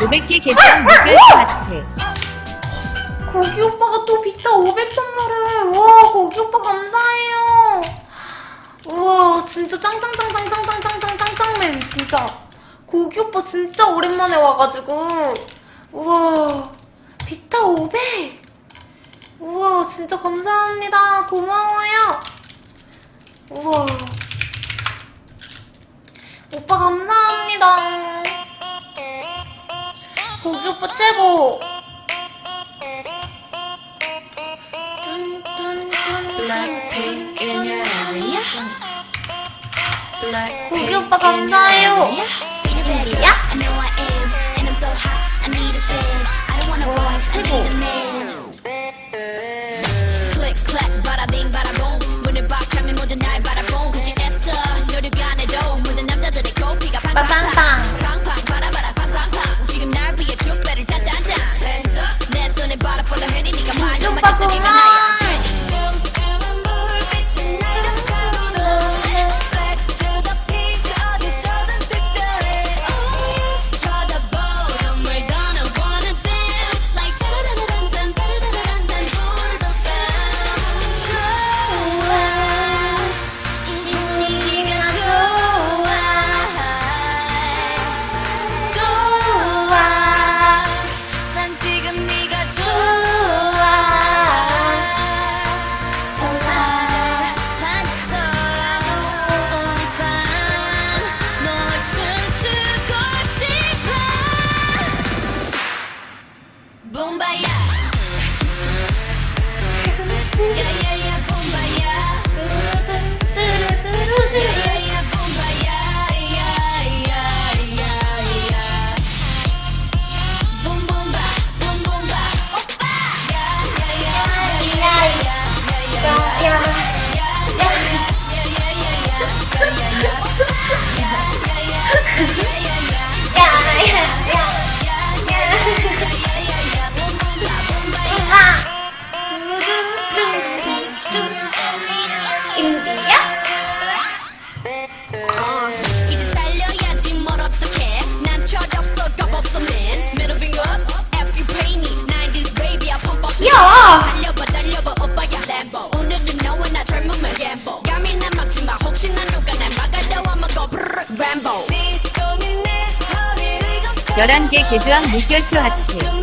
500개 계좌 물결표 하트. 고기 오빠가 또 비타 500 선물을. 와, 고기 오빠 감사해요. 우와, 진짜 짱짱짱짱짱짱짱짱짱짱맨, 진짜. 고기 오빠 진짜 오랜만에 와가지고. 우와, 비타 500. 우와, 진짜 감사합니다. 고마워요. 우와. 오빠 감사합니다. 오빠 최고. 고기 오빠 감사해요. 11개 개주한 물결표 하트.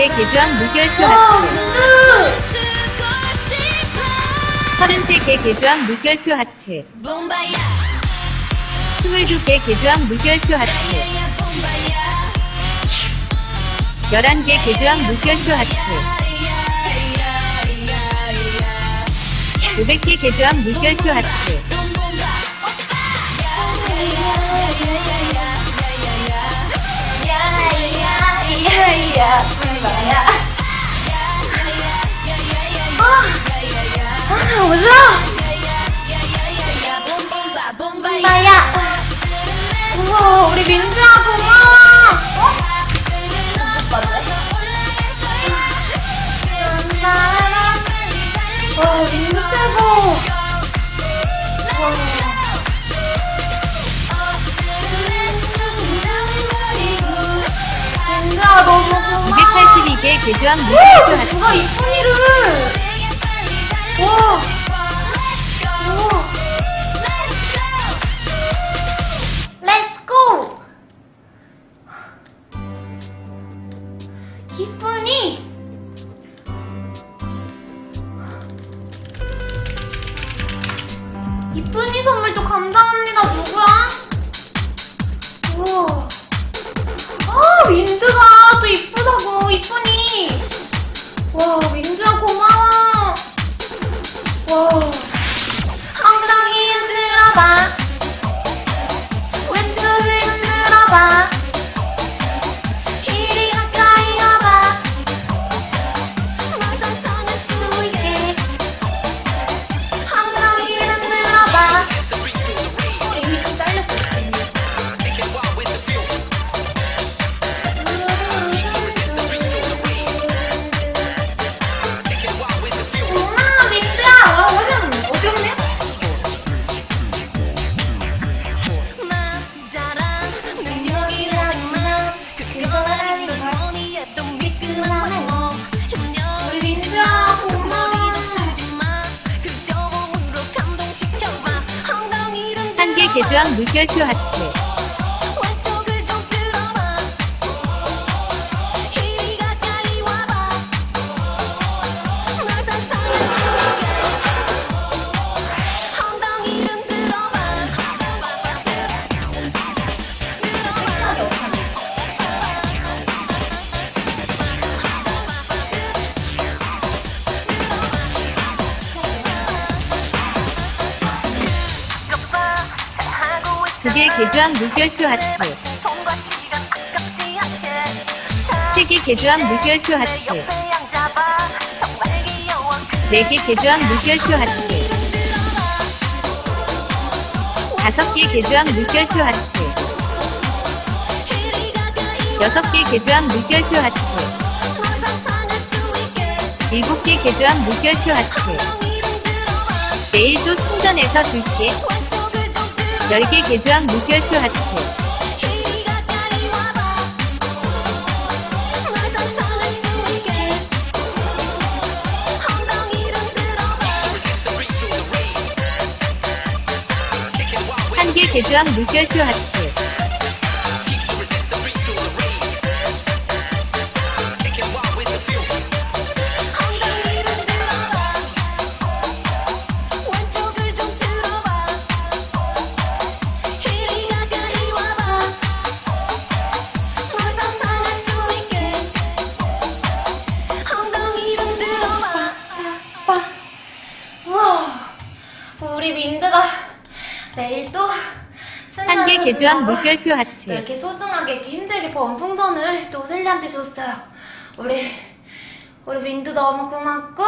와, 22개 개주한 물결표 와, 하트. 윈드! 주고 싶어 33개 개주한 물결표 하트. 붐바야 22개 개주한 물결표 하트. 야야 붐바야 11개 개주한 물결표 하트. 500개 개주한 물결표 하트. 우와, 우리 민주야, 고마워! 어? 와, 민주 최고! 와. 282개 개주한 오! 물결표 하트. 누가 이쁜이를! 와! 우와! Let's go! 이쁜이! 이쁜이 선 주왕 물결표 하트 잘하고 있두개 개주왕 물결표 하트. 손과 시간 아깝지 않게 세개 개주왕 물결표 하트. 옆에 앉아봐 정말 귀여워 네개 개주왕 물결표 하트. 다섯 개 개주왕 물결표 하트. 여섯 개 개주왕 물결표 하트. 일곱 개 개주왕 물결표 하트. 내일도 충전해서 줄게 10개 개주왕 물결표 하트. 1개 개주왕 물결표 하트. 우리 민드가 내일 또 한개 개주왕 물결표 또 하트 이렇게 소중하게 이렇게 힘들게 범풍선을 또 셀리한테 줬어요. 우리 우리 민드 너무 고맙고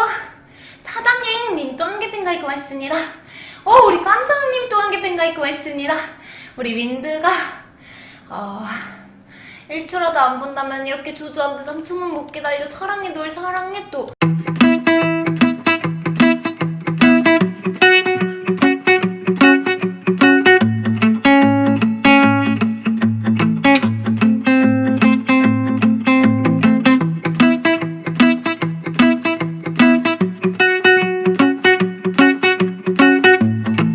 사당행님 또 한 개 팬가 있고 했습니다. 어 우리 깜상님 또 한 개 팬가 있고 했습니다. 우리 민드가 어 1초라도 안 본다면 이렇게 조조한테 상처만 못 기다려 사랑해 널 사랑해 또